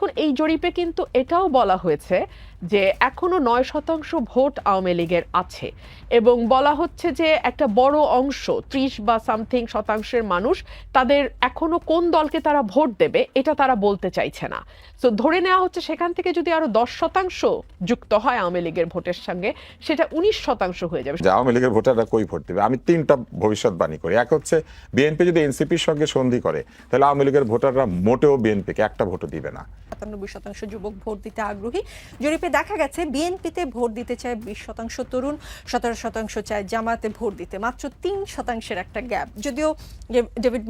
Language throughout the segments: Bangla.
দেখুন এই জরিপে কিন্তু এটাও বলা হয়েছে যে এখনও নয় শতাংশ ভোট আওয়ামী লীগের আছে। এবং বলা হচ্ছে যে একটা বড় অংশ ত্রিশ বা সামথিং শতাংশের মানুষ তাদের এখনও কোন দলকে তারা ভোট দেবে এটা তারা বলতে চাইছে না। তো ধরে নেওয়া হচ্ছে সেখান থেকে যদি আরও দশ শতাংশ যুক্ত হয় আওয়ামী লীগের ভোটের সঙ্গে সেটা উনিশ শতাংশ হয়ে যাবে। আওয়ামী লীগের ভোটাররা কই ভোট দেবে? আমি তিনটা ভবিষ্যৎবাণী করি। এক হচ্ছে বিএনপি যদি এনসিপির সঙ্গে সন্ধি করে তাহলে আওয়ামী লীগের ভোটাররা মোটেও বিএনপিকে একটা ভোটও দিবে না। সাতানব্বই শতাংশ যুবক ভোট দিতে আগ্রহী। জরিপে দেখা গেছে, বিএনপিতে ভোট দিতে চায় বিশ শতাংশ তরুণ, সতেরো শতাংশ চায় জামাতে ভোট দিতে। মাত্র তিন শতাংশের একটা গ্যাপ। যদিও ডেভিড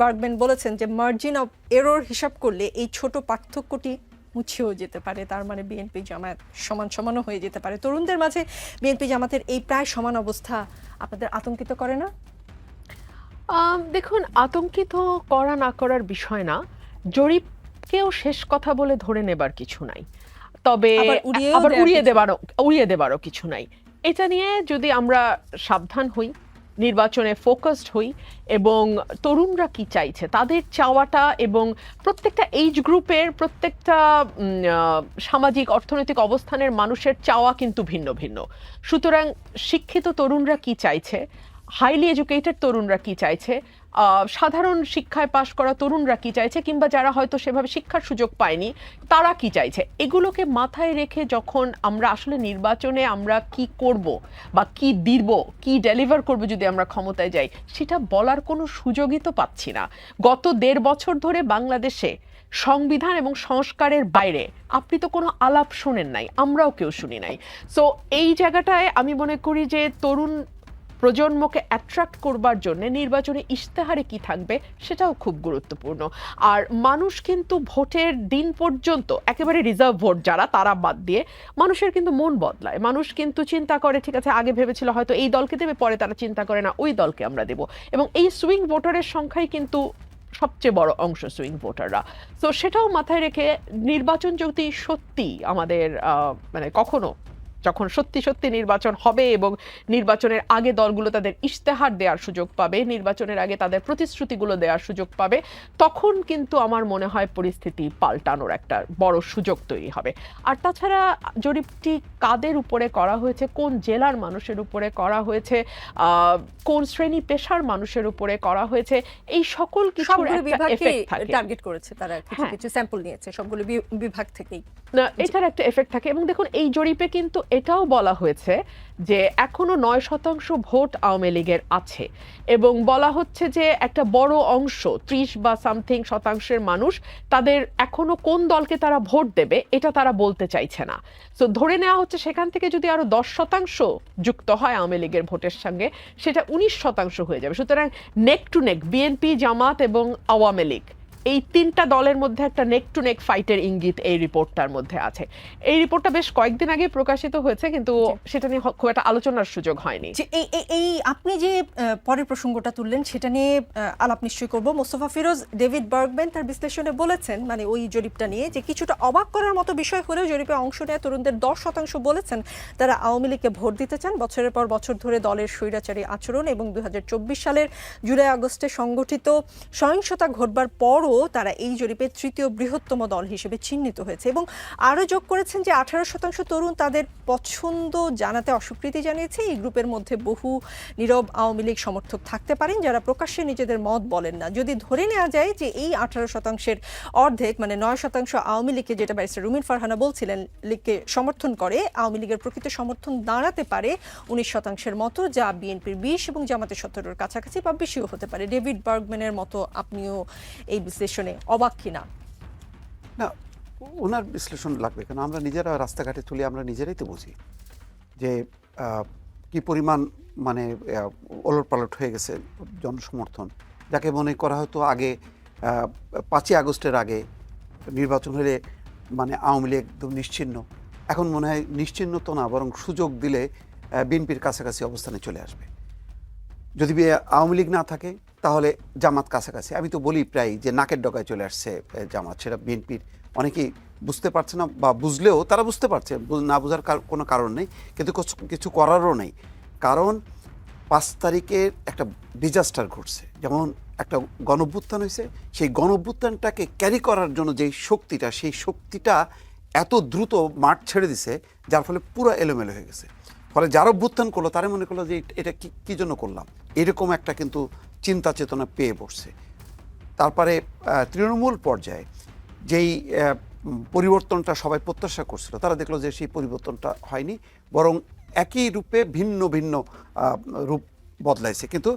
বার্গম্যান বলেছেন যে মার্জিন অফ এরর হিসাব করলে এই ছোট পার্থক্যটি মুছেও যেতে পারে। তার মানে বিএনপি জামায়াত সমান সমানও হয়ে যেতে পারে। তরুণদের মাঝে বিএনপি জামাতের এই প্রায় সমান অবস্থা আপনাদের আতঙ্কিত করে না? দেখুন, আতঙ্কিত করা না করার বিষয় না। জরিপকেও শেষ কথা বলে ধরে নেবার কিছু নাই। তবে আবার উড়িয়ে দেবারও উড়িয়ে দেবারও কিছু নাই। এটা নিয়ে যদি আমরা সাবধান হই নির্বাচনে ফোকাসড হই এবং তরুণরা কি চাইছে তাদের চাওয়াটা এবং প্রত্যেকটা এইজ গ্রুপের প্রত্যেকটা সামাজিক অর্থনৈতিক অবস্থানের মানুষের চাওয়া কিন্তু ভিন্ন ভিন্ন। সুতরাং শিক্ষিত তরুণরা কি চাইছে হাইলি এডুকেটেড তরুণরা কি চাইছে সাধারণ শিক্ষায় পাশ করা তরুণরা কি চাইছে? কিংবা যারা হয়তো সেভাবে শিক্ষার সুযোগ পায়নি, তারা কি চাইছে? এগুলোকে মাথায় রেখে যখন আমরা আসলে নির্বাচনে আমরা কি করব বা কি দিব, কি ডেলিভার করব যদি আমরা ক্ষমতায় যাই, সেটা বলার কোনো সুযোগই তো পাচ্ছি না। গত দেড় বছর ধরে বাংলাদেশে সংবিধান এবং সংস্কারের বাইরে আপনি তো কোনো আলাপ শোনেন নাই, আমরাও কেউ শুনি নাই। সো এই জায়গাটায় আমি মনে করি যে তরুণ প্রজন্মকে অ্যাট্রাক্ট করবার জন্য নির্বাচনে ইশতেহারে কি থাকবে সেটাও খুব গুরুত্বপূর্ণ। আর মানুষ কিন্তু ভোটের দিন পর্যন্ত, একেবারে রিজার্ভ ভোট যারা, তারা বাদ দিয়ে মানুষের কিন্তু মন বদলায়। মানুষ কিন্তু চিন্তা করে, ঠিক আছে, আগে ভেবেছিল হয়তো এই দলকে দেবে, পরে তারা চিন্তা করে, না, ওই দলকে আমরা দেব। এবং এই সুইং ভোটারের সংখ্যাই কিন্তু সবচেয়ে বড় অংশ সুইং ভোটাররা তো সেটাও মাথায় রেখে নির্বাচন যদি সত্যি আমাদের মানে কখনো যখন সত্যি সত্যি নির্বাচন হবে এবং নির্বাচনের আগে দলগুলো তাদের ইশতেহার দেওয়ার সুযোগ পাবে নির্বাচনের আগে তাদের প্রতিশ্রুতিগুলো দেওয়ার সুযোগ পাবে তখন কিন্তু আমার মনে হয় পরিস্থিতি পাল্টানোর একটা বড় সুযোগ তৈরি হবে। আর তাছাড়া জরিপটি কাদের উপরে করা হয়েছে কোন জেলার মানুষের উপরে করা হয়েছে কোন শ্রেণি পেশার মানুষের উপরে করা হয়েছে এই সকল কিছুর একটা এফেক্ট থাকে। টার্গেট করেছে তারা কিছু। কিছু স্যাম্পল নিয়েছে সবগুলো বিভাগ থেকেই। না এটার একটা এফেক্ট থাকে এবং দেখুন এই জরিপে কিন্তু এটাও বলা হয়েছে যে এখনও নয় শতাংশ ভোট আওয়ামী লীগের আছে। এবং বলা হচ্ছে যে একটা বড় অংশ, ত্রিশ বা সামথিং শতাংশের মানুষ, তাদের এখনও কোন দলকে তারা ভোট দেবে, এটা তারা বলতে চাইছে না। তো ধরে নেওয়া হচ্ছে সেখান থেকে যদি আরও দশ শতাংশ যুক্ত হয় আওয়ামী লীগের ভোটের সঙ্গে, সেটা উনিশ শতাংশ হয়ে যাবে। সুতরাং নেক টু নেক বিএনপি জামাত এবং আওয়ামী লীগ। এই তিনটা দলের মধ্যে একটা নেক টু নেক ফাইটের ইঙ্গিত এই রিপোর্টটার মধ্যে আছে। এই রিপোর্টটা বেশ কয়েকদিন আগে প্রকাশিত হয়েছে কিন্তু সেটা নিয়ে খুব একটা আলোচনার সুযোগ হয়নি। যে এই এই- আপনি যে পরের প্রসঙ্গটা তুললেন সেটা নিয়ে আলাপ নিশ্চয়ই করব। মোস্তফা ফিরোজ ডেভিড বার্গম্যান তার বিশ্লেষণে বলেছেন মানে ওই জরিপটা নিয়ে যে কিছুটা অবাক করার মতো বিষয় হলেও জরিপে অংশ নেয় তরুণদের দশ শতাংশ বলেছেন তারা আওয়ামী লীগকে ভোট দিতে চান। বছরের পর বছর ধরে দলের স্বৈরাচারী আচরণ এবং দুই হাজার চব্বিশ সালের জুলাই আগস্টে সংগঠিত সহিংসতা ঘটবার পরও তারা এই জরিপে তৃতীয় বৃহত্তম দল হিসেবে চিহ্নিত হয়েছে এবং আরও যোগ করেছেন যে আঠারো শতাংশ তরুণ তাদের পছন্দ জানাতে অস্বীকৃতি জানিয়েছে। এই গ্রুপের মধ্যে বহু নীরব আওয়ামী লীগ সমর্থক থাকতে পারেন যারা প্রকাশ্যে নিজেদের মত বলেন না। যদি ধরে নেওয়া যায় যে এই আঠারো শতাংশের অর্ধেক মানে নয় শতাংশ আওয়ামী লীগকে যেটা ব্যারিস্টার রুমিন ফারহানা বলছিলেন, লীগকে সমর্থন করে, আওয়ামী লীগের প্রকৃত সমর্থন দাঁড়াতে পারে উনিশ শতাংশের মতো, যা বিএনপির বিশ এবং জামাতের সতেরোর কাছাকাছি বা বেশিও হতে পারে। ডেভিড বার্গম্যানের মতো আপনিও এই বিশ্লেষণে অবাক কিনা? না, ওনার বিশ্লেষণ লাগবে কারণ আমরা নিজেরা রাস্তাঘাটে চলি, আমরা নিজেরাই তো বুঝি যে কি পরিমাণ মানে ওলট পালট হয়ে গেছে জনসমর্থন। যাকে মনে করা হতো আগে পাঁচই আগস্টের আগে নির্বাচন হলে মানে আওয়ামী লীগ একদম নিশ্চিহ্ন এখন মনে হয় নিশ্চিহ্ন তো না, বরং সুযোগ দিলে বিএনপির কাছাকাছি অবস্থানে চলে আসবে। যদি আওয়ামী লীগ না থাকে তাহলে জামাত কাছাকাছি। আমি তো বলি প্রায় যে নাকের ডগায় চলে আসছে জামাত। সেটা বিএনপির অনেকেই বুঝতে পারছে না বা বুঝলেও তারা বুঝতে পারছে না বোঝার কোনো কারণ নেই। কিন্তু কিছু- করারও নেই। কারণ পাঁচ তারিখের একটা ডিজাস্টার ঘটছে। যেমন একটা গণভ্যুত্থান হয়েছে, সেই গণভ্যুত্থানটাকে ক্যারি করার জন্য যে শক্তিটা, সেই শক্তিটা এত দ্রুত মাঠ ছেড়ে দিছে, যার ফলে পুরো এলোমেলো হয়ে গেছে। ফলে যারা অভ্যুত্থান করল তারা মনে করল যে এটা কী জন্য করলাম? এরকম একটা কিন্তু চিন্তা চেতনা পেয়ে বসছে তারপরে তৃণমূল পর্যায়ে যেই পরিবর্তনটা সবাই প্রত্যাশা করছিল, তারা দেখল যে সেই পরিবর্তনটা হয়নি, বরং একই রূপে ভিন্ন ভিন্ন রূপ বদলাইছে। কিন্তু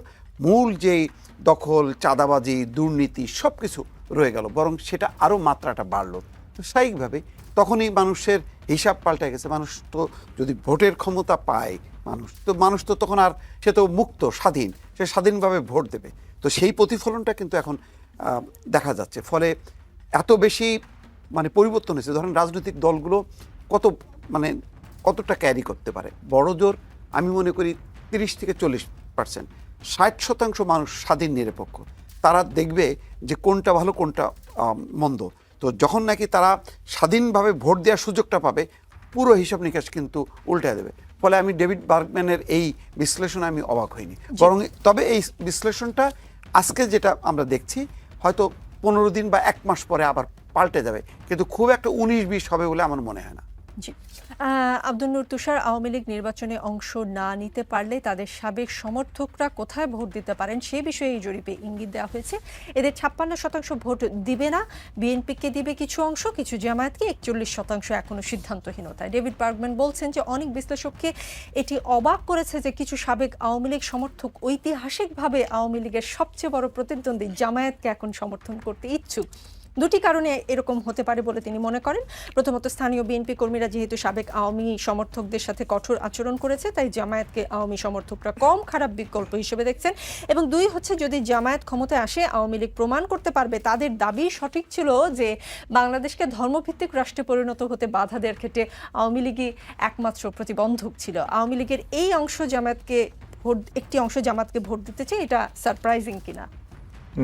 মূল যেই দখল, চাঁদাবাজি, দুর্নীতি সব কিছু রয়ে গেল, বরং সেটা আরও মাত্রাটা বাড়লো। তো স্বাভাবিকভাবে তখনই মানুষের হিসাব পাল্টে গেছে। মানুষ তো যদি ভোটের ক্ষমতা পায় মানুষ। তো মানুষ তো তখন আর, সে তো মুক্ত, স্বাধীন। সে স্বাধীনভাবে ভোট দেবে। তো সেই প্রতিফলনটা কিন্তু এখন দেখা যাচ্ছে। ফলে এত বেশি মানে পরিবর্তন হয়েছে। ধরেন রাজনৈতিক দলগুলো কত মানে কতটা ক্যারি করতে পারে? বড় জোর, আমি মনে করি তিরিশ থেকে চল্লিশ পার্সেন্ট ষাট শতাংশ মানুষ স্বাধীন, নিরপেক্ষ। তারা দেখবে যে কোনটা ভালো, কোনটা মন্দ। তো যখন নাকি তারা স্বাধীনভাবে ভোট দেওয়ার সুযোগটা পাবে পুরো হিসাব নিকাশ কিন্তু উল্টে দেবে। ফলে আমি ডেভিড বার্গম্যানের এই বিশ্লেষণে আমি অবাক হইনি। বরং তবে এই বিশ্লেষণটা আজকে যেটা আমরা দেখছি হয়তো পনেরো দিন বা এক মাস পরে আবার পাল্টে যাবে। কিন্তু খুব একটা উনিশ বিশ হবে বলে আমার মনে হয় না। জি। আব্দুল নূর তুষার আওয়ামী লীগ নির্বাচনে অংশ না নিতে পারলে তাদের সাবেক সমর্থকরা কোথায় ভোট দিতে পারেন সে বিষয়ে এই জরিপে ইঙ্গিত দেওয়া হয়েছে। এদের ছাপ্পান্ন শতাংশ ভোট দিবে না, বিএনপিকে দিবে কিছু অংশ, কিছু জামায়াতকে একচল্লিশ শতাংশ এখনও সিদ্ধান্তহীনতায়। ডেভিড বার্গম্যান বলছেন যে অনেক বিশ্লেষককে এটি অবাক করেছে যে কিছু সাবেক আওয়ামী লীগ সমর্থক ঐতিহাসিকভাবে আওয়ামী লীগের সবচেয়ে বড় প্রতিদ্বন্দ্বী জামায়াতকে এখন সমর্থন করতে ইচ্ছুক। দুটি কারণে এরকম হতে পারে বলে তিনি মনে করেন। প্রথমত, স্থানীয় বিএনপি কর্মীরা যেহেতু সাবেক আওয়ামী সমর্থকদের সাথে কঠোর আচরণ করেছে, তাই জামায়াতকে আওয়ামী সমর্থকরা কম খারাপ বিকল্প হিসেবে দেখছেন। এবং দুই হচ্ছে, যদি জামায়াত ক্ষমতায় আসে, আওয়ামী লীগ প্রমাণ করতে পারবে, তাদের দাবি সঠিক ছিল যে বাংলাদেশকে ধর্মভিত্তিক রাষ্ট্রে পরিণত হতে বাধা দেওয়ার ক্ষেত্রে আওয়ামী লীগই একমাত্র প্রতিবন্ধক ছিল। আওয়ামী লীগের এই অংশ জামায়াতকে ভোট, একটি অংশ জামাতকে ভোট দিতে চাই এটা সারপ্রাইজিং কিনা?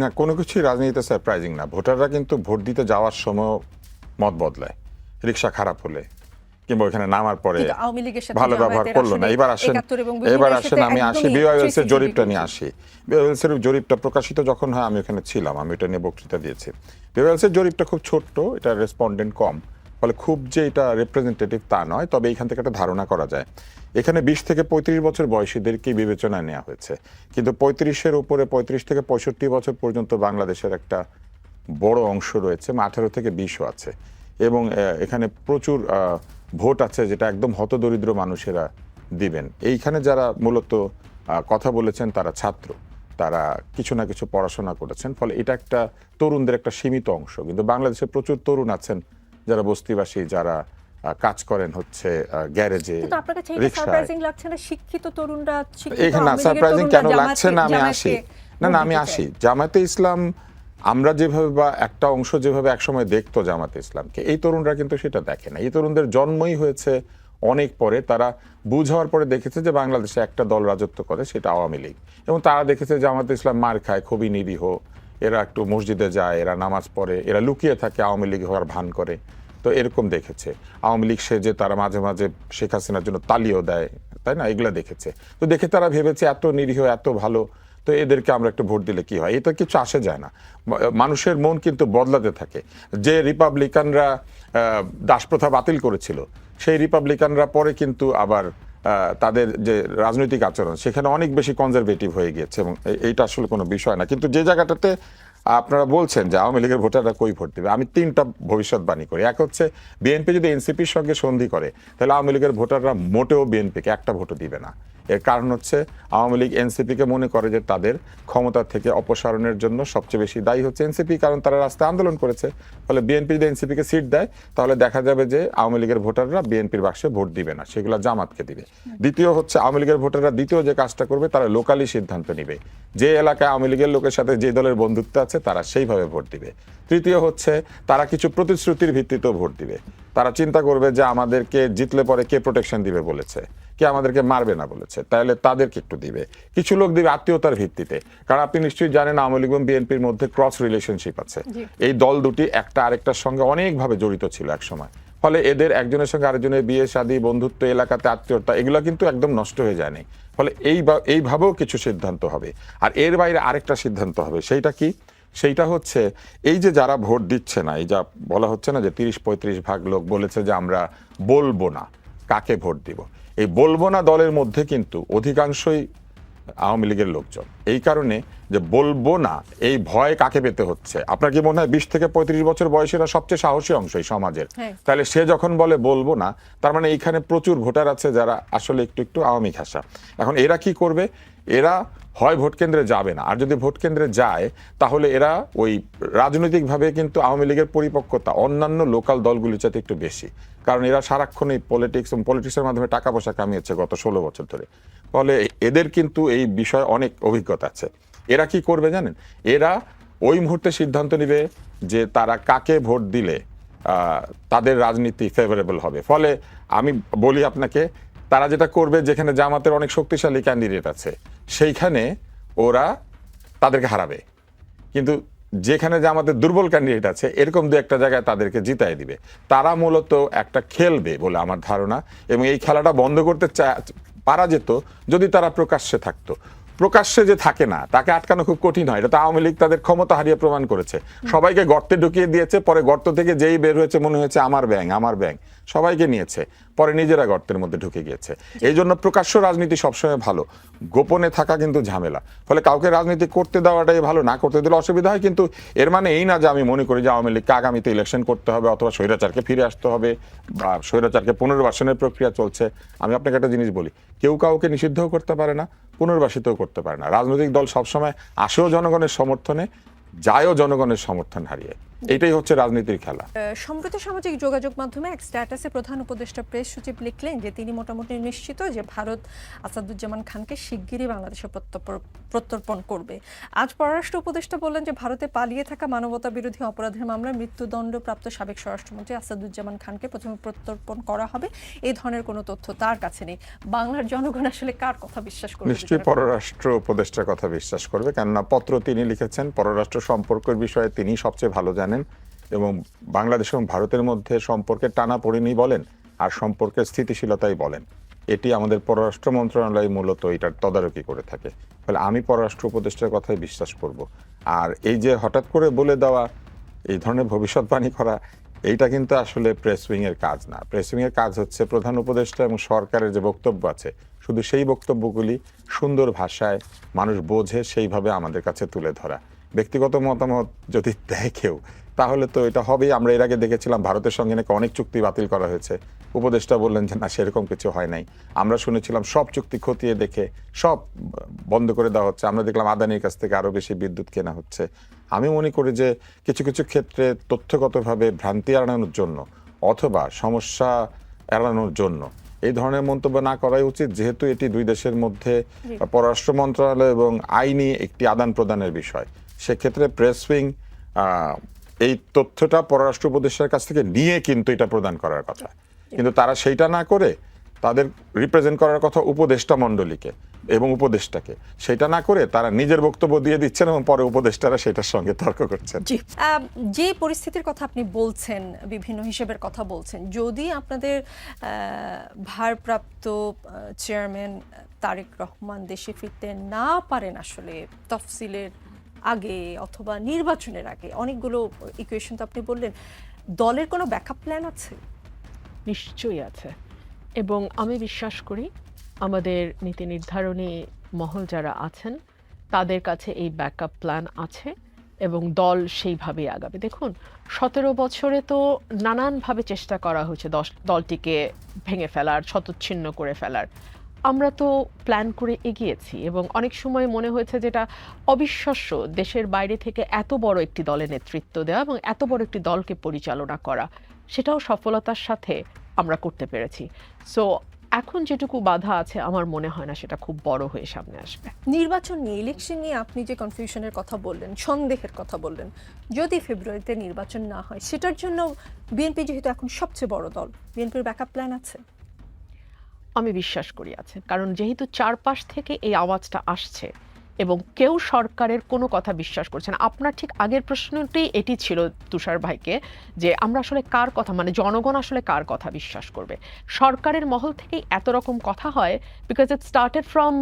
না কোনো কিছুই রাজনীতিতে সারপ্রাইজিং না। ভোটাররা কিন্তু ভোট দিতে যাওয়ার সময় মত বদলায়। রিক্সা খারাপ হলে কিংবা ওখানে নামার পরে ভালো ব্যবহার করল না। এবার আসেন 71 এবং বিভিন্ন এবার আসেন আমি আসি। বিওয়াইএলস এর জরিপটা নিয়ে আসি। বিওয়াইএলস এর জরিপটা প্রকাশিত যখন হয় আমি ওখানে ছিলাম। আমি এটা নিয়ে বক্তৃতা দিয়েছি। বিওয়াইএলস এর জরিপটা খুব ছোট্ট এটা রেসপন্ডেন্ট কম। ফলে খুব যে এটা রিপ্রেজেন্টেটিভ তা নয়, তবে এইখান থেকে একটা ধারণা করা যায়। এখানে বিশ থেকে পঁয়ত্রিশ বছর বয়সীদেরকে বিবেচনায় নেওয়া হয়েছে। কিন্তু পঁয়ত্রিশের উপরে পঁয়ত্রিশ থেকে পঁয়ষট্টি বছর পর্যন্ত বাংলাদেশের একটা বড় অংশ রয়েছে আঠারো থেকে বিশও আছে। এবং এখানে প্রচুর ভোট আছে যেটা একদম হতদরিদ্র মানুষেরা দিবেন। এইখানে যারা মূলত কথা বলেছেন তারা ছাত্র। তারা কিছু না কিছু পড়াশোনা করেছেন, ফলে এটা একটা তরুণদের একটা সীমিত অংশ। কিন্তু বাংলাদেশে প্রচুর তরুণ আছেন যারা বস্তিবাসী যারা কাজ করেন হচ্ছে গ্যারেজে কিন্তু আপনার কাছে সারপ্রাইজিং লাগছে না? শিক্ষিত তরুণরা এখানে সারপ্রাইজিং কেন লাগছে না আমি আসি। না না আমি আসি। জামাতে ইসলাম আমরা যেভাবে বা একটা অংশ যেভাবে একসময় দেখতো জামাতে ইসলামকে এই তরুণরা কিন্তু সেটা দেখে না। এই তরুণদের জন্মই হয়েছে অনেক পরে। তারা বুঝ হওয়ার পরে দেখেছে যে বাংলাদেশে একটা দল রাজত্ব করে সেটা আওয়ামী লীগ। এবং তারা দেখেছে জামাতে ইসলাম মার খায় খুবই নিরীহ। এরা একটু মসজিদে যায়, এরা নামাজ পড়ে, এরা লুকিয়ে থাকে আওয়ামী লীগ হওয়ার ভান করে। তো এরকম দেখেছে। আওয়ামী লীগ সে যে তারা মাঝে মাঝে শেখ হাসিনার জন্য তালিও দেয়, তাই না? এগুলা দেখেছে। তো দেখে তারা ভেবেছে এত নিরীহ, এত ভালো, তো এদেরকে আমরা একটু ভোট দিলে কি হয়? এটা কিছু আসে যায় না। মানুষের মন কিন্তু বদলাতে থাকে। যে রিপাবলিকানরা দাসপ্রথা বাতিল করেছিল, সেই রিপাবলিকানরা পরে কিন্তু আবার তাদের যে রাজনৈতিক আচরণ, সেখানে অনেক বেশি কনজারভেটিভ হয়ে গিয়েছে এবং এইটা আসলে কোনো বিষয় না। কিন্তু যে জায়গাটাতে আপনারা বলছেন যে আওয়ামী লীগের ভোটাররা কই ভোট দেবে? আমি তিনটা ভবিষ্যৎবাণী করি। এক হচ্ছে, বিএনপি যদি এনসিপির সঙ্গে সন্ধি করে, তাহলে আওয়ামী লীগের ভোটাররা মোটেও বিএনপিকে একটা ভোটও দিবে না। এর কারণ হচ্ছে, আওয়ামী লীগ এনসিপিকে মনে করে যে তাদের ক্ষমতা থেকে অপসারণের জন্য সবচেয়ে বেশি দায়ী হচ্ছে এনসিপি, কারণ তারা রাস্তায় আন্দোলন করেছে। ফলে বিএনপি যদি এনসিপিকে সিট দেয়, তাহলে দেখা যাবে যে আওয়ামী লীগের ভোটাররা বিএনপির বাক্সে ভোট দিবে না, সেগুলো জামাতকে দিবে। দ্বিতীয় হচ্ছে, আওয়ামী লীগের ভোটাররা দ্বিতীয় যে কাজটা করবে, তারা লোকালি সিদ্ধান্ত নিবে। যে এলাকায় আওয়ামী লীগের লোকের সাথে যে দলের বন্ধুত্ব আছে তারা সেইভাবে ভোট দিবে। তৃতীয় হচ্ছে তারা কিছু প্রতিশ্রুতির ভিত্তিতেও ভোট দিবে। তারা চিন্তা করবে যে আমাদেরকে জিতলে পরে কে প্রোটেকশন দিবে বলেছে কে আমাদেরকে মারবে না বলেছে তাহলে তাদেরকে একটু দিবে। কিছু লোক দিবে আত্মীয়তার ভিত্তিতে। কারণ আপনি নিশ্চয়ই জানেন আওয়ামী লীগ এবং বিএনপির মধ্যে ক্রস রিলেশনশিপ আছে। এই দল দুটি একটা আরেকটার সঙ্গে অনেকভাবে জড়িত ছিল একসময়। ফলে এদের একজনের সঙ্গে আরেকজনের বিয়ে শাদী বন্ধুত্ব এলাকাতে আত্মীয়তা এগুলো কিন্তু একদম নষ্ট হয়ে যায়নি। ফলে এই এইভাবেও কিছু সিদ্ধান্ত হবে। আর এর বাইরে আরেকটা সিদ্ধান্ত হবে সেইটা কি? সেইটা হচ্ছে এই যে যারা ভোট দিচ্ছে না এই যা বলা হচ্ছে না যে তিরিশ পঁয়ত্রিশ ভাগ লোক বলেছে যে আমরা বলব না কাকে ভোট দিব? এই বলব না দলের মধ্যে কিন্তু অধিকাংশই আওয়ামী লীগের লোকজন। এই কারণে যে বলব না এই ভয় কাকে পেতে হচ্ছে? আপনার কি মনে হয় বিশ থেকে পঁয়ত্রিশ বছর বয়সীরা সবচেয়ে সাহসী অংশ এই সমাজের? হ্যাঁ। তাহলে সে যখন বলে বলব না তার মানে এইখানে প্রচুর ভোটার আছে যারা আসলে একটু একটু আওয়ামী ঘাসা এখন এরা কি করবে? এরা হয় ভোট কেন্দ্রে যাবে না। আর যদি ভোট কেন্দ্রে যায়, তাহলে এরা ওই রাজনৈতিকভাবে কিন্তু আওয়ামী লীগের পরিপক্কতা, অন্যান্য লোকাল দলগুলির চাইতে একটু বেশি। কারণ এরা সারাক্ষণ এই পলিটিক্স পলিটিক্সের মাধ্যমে টাকা পয়সা কামিয়েছে গত ষোলো বছর ধরে। ফলে এদের কিন্তু এই বিষয়ে অনেক অভিজ্ঞতা আছে। এরা কি করবে জানেন? এরা ওই মুহূর্তে সিদ্ধান্ত নেবে যে তারা কাকে ভোট দিলে তাদের রাজনীতি ফেভারেবল হবে। ফলে আমি বলি আপনাকে, তারা যেটা করবে, যেখানে জামাতের অনেক শক্তিশালী ক্যান্ডিডেট আছে সেইখানে ওরা তাদেরকে হারাবে। কিন্তু যেখানে যে আমাদের দুর্বল ক্যান্ডিডেট আছে, এরকম দু একটা জায়গায় তাদেরকে জিতাই দিবে। তারা মূলত একটা খেলবে বলে আমার ধারণা এবং এই খেলাটা বন্ধ করতে পারা যেত যদি তারা প্রকাশ্যে থাকতো। প্রকাশ্যে যে থাকে না, তাকে আটকানো খুব কঠিন হয়। এটা তো আওয়ামী লীগ তাদের ক্ষমতা হারিয়ে প্রমাণ করেছে। সবাইকে গর্তে ঢুকিয়ে দিয়েছে, পরে গর্ত থেকে যেই বের হয়েছে মনে হয়েছে, আমার ব্যাং আমার ব্যাং সবাইকে নিয়েছে পরে নিজেরা গর্তের মধ্যে ঢুকে গিয়েছে। এই জন্য প্রকাশ্য রাজনীতি সবসময় ভালো। গোপনে থাকা কিন্তু ঝামেলা। ফলে কাউকে রাজনীতি করতে দেওয়াটাই ভালো না করতে দিলে অসুবিধা হয়। কিন্তু এর মানে এই না যে আমি মনে করি যে আওয়ামী লীগকে আগামীতে ইলেকশন করতে হবে অথবা স্বৈরাচারকে ফিরে আসতে হবে বা স্বৈরাচারকে পুনর্বাসনের প্রক্রিয়া চলছে। আমি আপনাকে একটা জিনিস বলি কেউ কাউকে নিষিদ্ধও করতে পারে না পুনর্বাসিতও করতে পারে না। রাজনৈতিক দল সবসময় আসেও জনগণের সমর্থনে যায়ও জনগণের সমর্থন হারিয়ে। এইটাই হচ্ছে রাজনীতির খেলা। সম্প্রতি সামাজিক যোগাযোগ মাধ্যমে এক স্ট্যাটাসে প্রধান উপদেষ্টা প্রেস সচিব লিখলেন যে তিনি মোটামুটি নিশ্চিত যে ভারত আসাদুজ্জামান খানকে শিগগিরই বাংলাদেশে প্রত্যর্পণ- প্রত্যর্পণ করবে। আজ পররাষ্ট্র উপদেষ্টা বললেন যে ভারতে পালিয়ে থাকা মানবতা বিরোধী অপরাধের মামলায় মৃত্যুদণ্ডপ্রাপ্ত সাবেক স্বরাষ্ট্রমন্ত্রী আসাদুজ্জামান খানকে প্রথমে প্রত্যর্পণ করা হবে। এই ধরনের কোনো তথ্য তার কাছে নেই। বাংলার জনগণ আসলে কার কথা বিশ্বাস করবে নিশ্চয়ই পররাষ্ট্র উপদেষ্টার কথা বিশ্বাস করবে। কেননা পত্র তিনি লিখেছেন পররাষ্ট্র সম্পর্কের বিষয়ে তিনি সবচেয়ে ভালো জানেন। এবং বাংলাদেশ এবং ভারতের মধ্যে সম্পর্কের টানা পড়েনি বলেন আর সম্পর্কের স্থিতিশীলতাই বলেন। এটি আমাদের পররাষ্ট্র মন্ত্রণালয় মূলত এটার তদারকি করে থাকে। ফলে আমি পররাষ্ট্র উপদেষ্টার কথাই বিশ্বাস করব। আর এই যে হঠাৎ করে বলে দেওয়া, এই ধরনের ভবিষ্যৎবাণী করা, এইটা কিন্তু আসলে প্রেস উইং এর কাজ না। প্রেস উইং এর কাজ হচ্ছে প্রধান উপদেষ্টা এবং সরকারের যে বক্তব্য আছে, শুধু সেই বক্তব্যগুলি সুন্দর ভাষায় মানুষ বোঝে সেইভাবে আমাদের কাছে তুলে ধরা। ব্যক্তিগত মতামত যদি দেয় কেউ তাহলে তো এটা হবেই। আমরা এর আগে দেখেছিলাম ভারতের সঙ্গে নাকি অনেক চুক্তি বাতিল করা হয়েছে। উপদেষ্টা বললেন যে না সেরকম কিছু হয় নাই। আমরা শুনেছিলাম সব চুক্তি খতিয়ে দেখে সব বন্ধ করে দেওয়া হচ্ছে। আমরা দেখলাম আদানির কাছ থেকে আরও বেশি বিদ্যুৎ কেনা হচ্ছে। আমি মনে করি যে কিছু কিছু ক্ষেত্রে তথ্যগতভাবে ভ্রান্তি এড়ানোর জন্য অথবা সমস্যা এড়ানোর জন্য এই ধরনের মন্তব্য না করাই উচিত। যেহেতু এটি দুই দেশের মধ্যে পররাষ্ট্র মন্ত্রণালয় এবং আইনি একটি আদান প্রদানের বিষয়। সেক্ষেত্রে প্রেস উইং এই তথ্যটা পররাষ্ট্র উপদেষ্টার কাছ থেকে নিয়ে কিন্তু এটা প্রদান করার কথা। কিন্তু তারা সেইটা না করে তাদের রিপ্রেজেন্ট করার কথা উপদেষ্টা মণ্ডলীকে এবং উপদেষ্টাকে। সেটা না করে তারা নিজের বক্তব্য দিয়ে দিচ্ছেন এবং পরে উপদেষ্টারা সেটার সঙ্গে তর্ক করছেন। জি যে পরিস্থিতির কথা আপনি বলছেন, বিভিন্ন হিসেবের কথা বলছেন, যদি আপনাদের ভারপ্রাপ্ত চেয়ারম্যান তারেক রহমান দেশে ফিরতে না পারেন আসলে তফসিলের আগে অথবা নির্বাচনের আগে অনেকগুলো ইকুয়েশন তো আপনি বললেন, দলের কোনো ব্যাকআপ প্ল্যান আছে? নিশ্চয়ই আছে। এবং আমি বিশ্বাস করি আমাদের নীতি নির্ধারণী মহল যারা আছেন, তাদের কাছে এই ব্যাকআপ প্ল্যান আছে এবং দল সেইভাবেই আগাবে। দেখুন, সতেরো বছরে তো নানানভাবে চেষ্টা করা হয়েছে দশ- দলটিকে ভেঙে ফেলার ছতচ্ছিন্ন করে ফেলার। আমরা তো প্ল্যান করে এগিয়েছি এবং অনেক সময় মনে হয়েছে যেটা অবিশ্বাস্য, দেশের বাইরে থেকে এত বড় একটি দলে নেতৃত্ব দেওয়া এবং এত বড় একটি দলকে পরিচালনা করা, সেটাও সফলতার সাথে আমরা করতে পেরেছি। সো এখন যেটুকু বাধা আছে, আমার মনে হয় না সেটা খুব বড় হয়ে সামনে আসবে। নির্বাচন নিয়ে ইলেকশন নিয়ে আপনি যে কনফিউশনের কথা বললেন, সন্দেহের কথা বললেন, যদি ফেব্রুয়ারিতে নির্বাচন না হয়, সেটার জন্য বিএনপি যেহেতু এখন সবচেয়ে বড় দল বিএনপির ব্যাকআপ প্ল্যান আছে? আমি বিশ্বাস করি আছে কারণ যেহেতু চারপাশ থেকে এই আওয়াজটা আসছে এবং কেউ সরকারের কোনো কথা বিশ্বাস করছে না। আপনার ঠিক আগের প্রশ্নটি, এটি ছিল তুষার ভাইকে, যে আমরা আসলে কার কথা মানে জনগণ আসলে কার কথা বিশ্বাস করবে? সরকারের মহল থেকেই এত রকম কথা হয় বিকজ ইট স্টার্টেড ফ্রম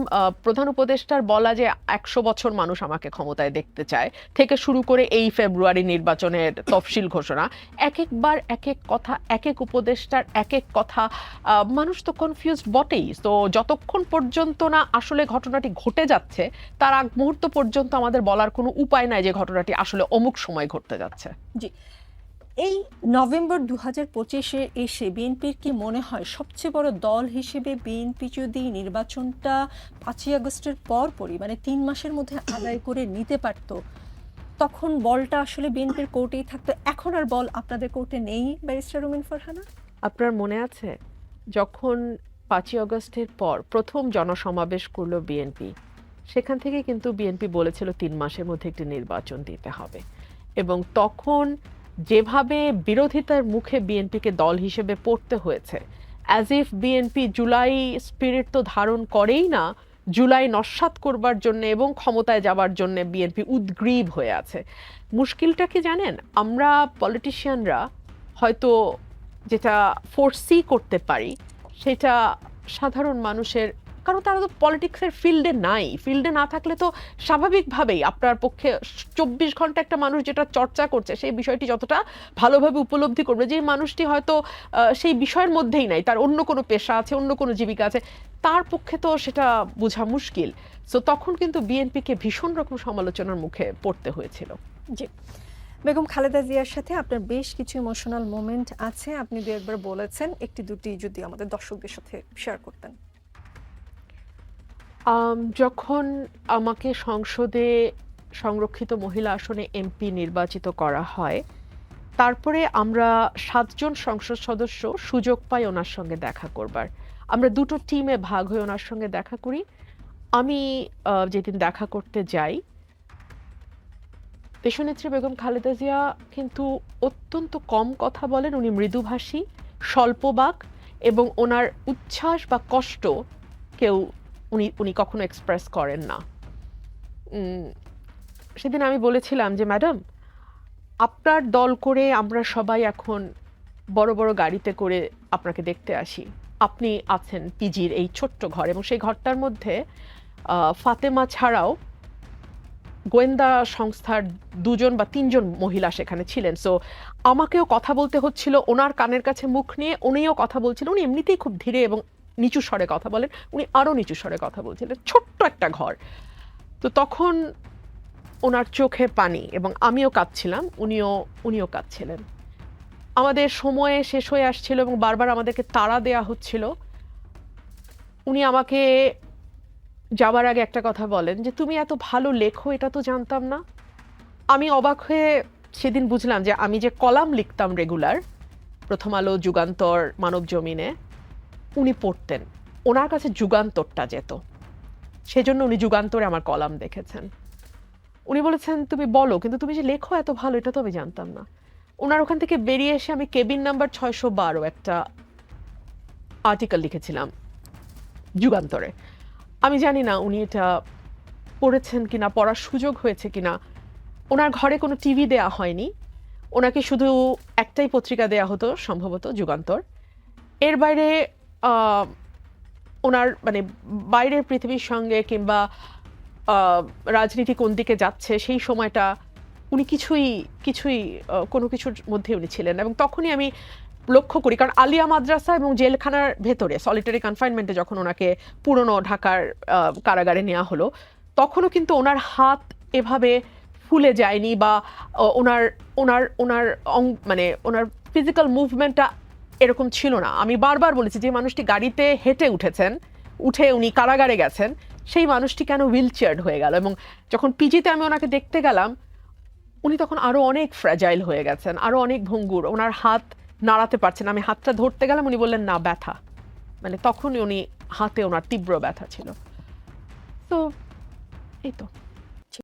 প্রধান উপদেষ্টার বলা যে একশো বছর মানুষ আমাকে ক্ষমতায় দেখতে চায়, থেকে শুরু করে এই ফেব্রুয়ারি নির্বাচনের তফসিল ঘোষণা। এক একবার এক এক কথা, এক এক উপদেষ্টার এক এক কথা মানুষ তো কনফিউজড বটেই। তো যতক্ষণ পর্যন্ত না আসলে ঘটনাটি ঘটে যাচ্ছে তার আগ মুহূর্ত পর্যন্ত আমাদের বলার কোনো উপায় নাই যে ঘটনাটি আসলে অমুক সময় ঘটতে যাচ্ছে। জি। এই নভেম্বর দু হাজার পঁচিশে এসে বিএনপির কি মনে হয় সবচেয়ে বড় দল হিসেবে বিএনপি যদি নির্বাচনটা পাঁচই আগস্টের পর পরই মানে তিন মাসের মধ্যে আদায় করে নিতে পারত তখন বলটা আসলে বিএনপির কোর্টেই থাকতো। এখন আর বল আপনাদের কোর্টে নেই ব্যারিস্টার রুমিন ফারহানা? আপনার মনে আছে? যখন পাঁচই আগস্টের পর প্রথম জনসমাবেশ করল বিএনপি সেখান থেকে কিন্তু বিএনপি বলেছিল তিন মাসের মধ্যে একটি নির্বাচন দিতে হবে। এবং তখন যেভাবে বিরোধিতার মুখে বিএনপিকে দল হিসেবে পড়তে হয়েছে as if BNP July spirit তো ধারণ করেই না, জুলাই নস্বাত করবার জন্য এবং ক্ষমতায় যাবার জন্য বিএনপি উদ্গ্রীব হয়ে আছে। মুশকিলটা কি জানেন? আমরা পলিটিশিয়ানরা হয়তো যেটা ফোর্সি করতে পারি, সেটা সাধারণ মানুষের কারণ তারা তো পলিটিক্সের ফিল্ডে নাই। ফিল্ডে না থাকলে তো স্বাভাবিকভাবেই আপনার পক্ষে চব্বিশ ঘণ্টা একটা মানুষ যেটা চর্চা করছে, সেই বিষয়টি যতটা ভালোভাবে উপলব্ধি করবে, যে মানুষটি হয়তো সেই বিষয়ের মধ্যেই নাই, তার অন্য কোনো পেশা আছে, অন্য কোনো জীবিকা আছে, তার পক্ষে তো সেটা বোঝা মুশকিল। সো তখন কিন্তু বিএনপিকে ভীষণ রকম সমালোচনার মুখে পড়তে হয়েছিল। জি। বেগম খালেদা জিয়ার সাথে আপনার বেশ কিছু ইমোশনাল মোমেন্ট আছে। আপনি দু একবার বলেছেন, একটি দুটি যদি আমাদের দর্শকদের সাথে শেয়ার করতেন। যখন আমাকে সংসদে সংরক্ষিত মহিলা আসনে এমপি নির্বাচিত করা হয়, তারপরে আমরা সাতজন সংসদ সদস্য সুযোগ পাই ওনার সঙ্গে দেখা করবার। আমরা দুটো টিমে ভাগ হয়ে ওনার সঙ্গে দেখা করি। আমি যেদিন দেখা করতে যাই দেশনেত্রী বেগম খালেদা জিয়া কিন্তু অত্যন্ত কম কথা বলেন। উনি মৃদুভাষী, স্বল্পবাক এবং ওনার উচ্ছ্বাস বা কষ্ট কেউ উনি উনি কখনো এক্সপ্রেস করেন না। সেদিন আমি বলেছিলাম যে ম্যাডাম আপনার দল করে আমরা সবাই এখন বড় বড় গাড়িতে করে আপনাকে দেখতে আসি। আপনি আছেন পিজির এই ছোট্ট ঘর এবং সেই ঘরটার মধ্যে ফাতেমা ছাড়াও গোয়েন্দা সংস্থার দুজন বা তিনজন মহিলা সেখানে ছিলেন। সো আমাকেও কথা বলতে হচ্ছিল, ওনার কানের কাছে মুখ নিয়ে উনিও কথা বলছিলেন উনি এমনিতেই খুব ধীরে এবং নিচু স্বরে কথা বলেন, উনি আরও নিচু স্বরে কথা বলছিলেন, ছোট্ট একটা ঘর। তো তখন ওনার চোখে পানি এবং আমিও কাঁদছিলাম, উনিও উনিও কাঁদছিলেন। আমাদের সময়ে শেষ হয়ে আসছিল এবং বারবার আমাদেরকে তাড়া দেয়া হচ্ছিল। উনি আমাকে যাবার আগে একটা কথা বলেন যে, তুমি এত ভালো লেখো, এটা তো জানতাম না। আমি অবাক হয়ে সেদিন বুঝলাম যে, আমি যে কলাম লিখতাম রেগুলার, প্রথম আলো, যুগান্তর মানব জমিনে উনি পড়তেন। ওনার কাছে যুগান্তরটা যেত। সেজন্য উনি যুগান্তরে আমার কলাম দেখেছেন। উনি বলেছেন, তুমি বলো, কিন্তু তুমি যে লেখো এত ভালো, এটা তো আমি জানতাম না। ওনার ওখান থেকে বেরিয়ে এসে আমি কেবিন নাম্বার ছয়শো বারো একটা আর্টিকেল লিখেছিলাম, যুগান্তরে। আমি জানি না উনি এটা পড়েছেন কিনা, পড়ার সুযোগ হয়েছে কিনা। ওনার ঘরে কোনো টিভি দেয়া হয়নি। ওনাকে শুধু একটাই পত্রিকা দেয়া হতো, সম্ভবত যুগান্তর। এর বাইরে ওনার মানে বাইরের পৃথিবীর সঙ্গে কিংবা রাজনীতি কোন দিকে যাচ্ছে, সেই সময়টা উনি কিছুই কিছুই কোনো কিছুর মধ্যে উনি ছিলেন। এবং তখনই আমি লক্ষ্য করি, কারণ আলিয়া মাদ্রাসা এবং জেলখানার ভেতরে সলিটারি কনফাইনমেন্টে যখন ওনাকে পুরনো ঢাকার কারাগারে নেওয়া হলো, তখনও কিন্তু ওনার হাত এভাবে ফুলে যায়নি বা ওনার ওনার ওনার অং- মানে ওনার ফিজিক্যাল মুভমেন্টটা এরকম ছিল না। আমি বারবার বলেছি, যে মানুষটি গাড়িতে হেঁটে উঠেছেন, উঠে উনি কারাগারে গেছেন, সেই মানুষটি কেন হুইল হয়ে গেল? এবং যখন পিজিতে আমি ওনাকে দেখতে গেলাম, উনি তখন আরও অনেক ফ্র্যাজাইল হয়ে গেছেন আরও অনেক ভঙ্গুর। ওনার হাত নাড়াতে পারছেন আমি হাতটা ধরতে গেলাম, উনি বললেন, না, ব্যথা। মানে তখনই উনি হাতে ওনার তীব্র ব্যথা ছিল। তো, এই তো।